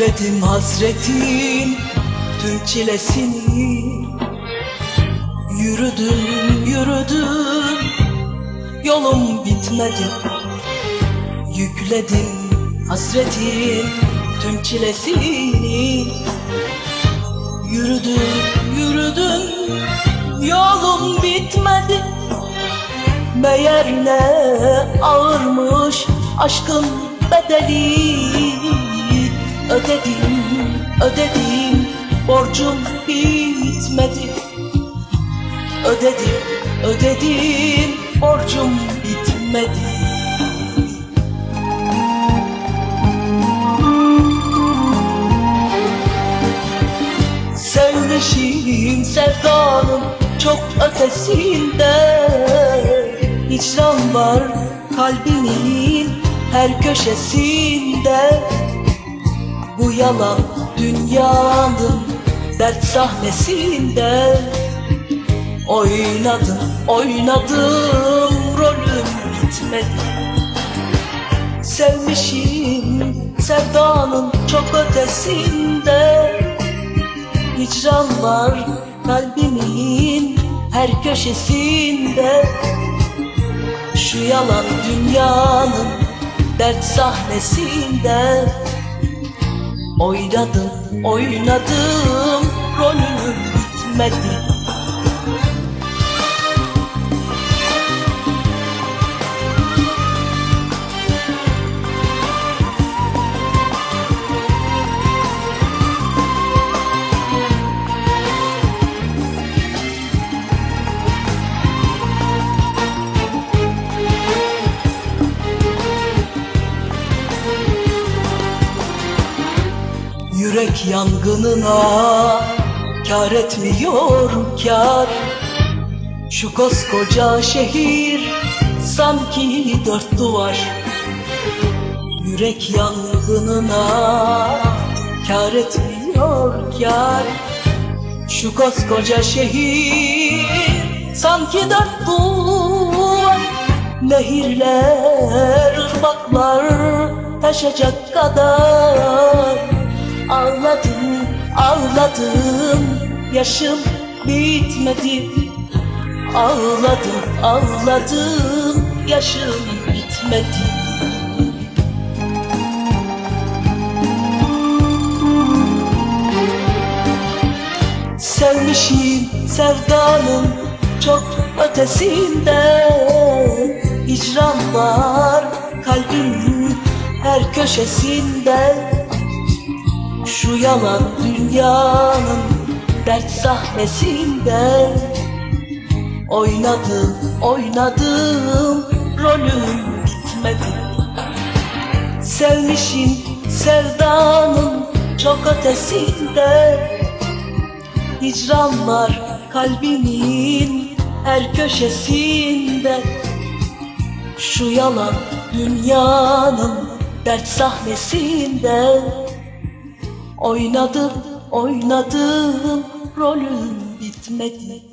Çekmedim hasretin tüm çilesini Yürüdüm yürüdüm. Yolum bitmedi Yükledim hasretin tüm çilesini Yürüdüm yürüdüm. Yolum bitmedi Meğer ne ağırmış aşkın bedeli Ödedim, ödedim, borcum bitmedi. Ödedim, ödedim, borcum bitmedi. Sevmişim sevdanın çok ötesinde. Hicran var kalbimin her köşesinde Bu yalan dünyanın dert sahnesinde Oynadım, oynadım, rolüm bitmedi. Sevmişim sevdanın çok ötesinde Hicran var kalbimin her köşesinde. Şu yalan dünyanın dert sahnesinde Oynadım, oynadım, rolüm bitmedi Yürek yangınına kar etmiyor kar. Şu koskoca şehir sanki dört duvar. Yürek yangınına kar etmiyor kar. Şu koskoca şehir sanki dört duvar. Nehirler, ırmaklar taşacak kadar Ağladım, ağladım, yaşım bitmedi. Ağladım, ağladım, yaşım bitmedi. Sevmişim sevdanın çok ötesinde. Hicran var kalbimin her köşesinde Şu yalan dünyanın dert sahnesinde Oynadım, oynadım, rolüm bitmedi. Sevmişim sevdanın çok ötesinde Hicran var kalbimin her köşesinde Şu yalan dünyanın dert sahnesinde Oynadım, oynadım, rolüm bitmedi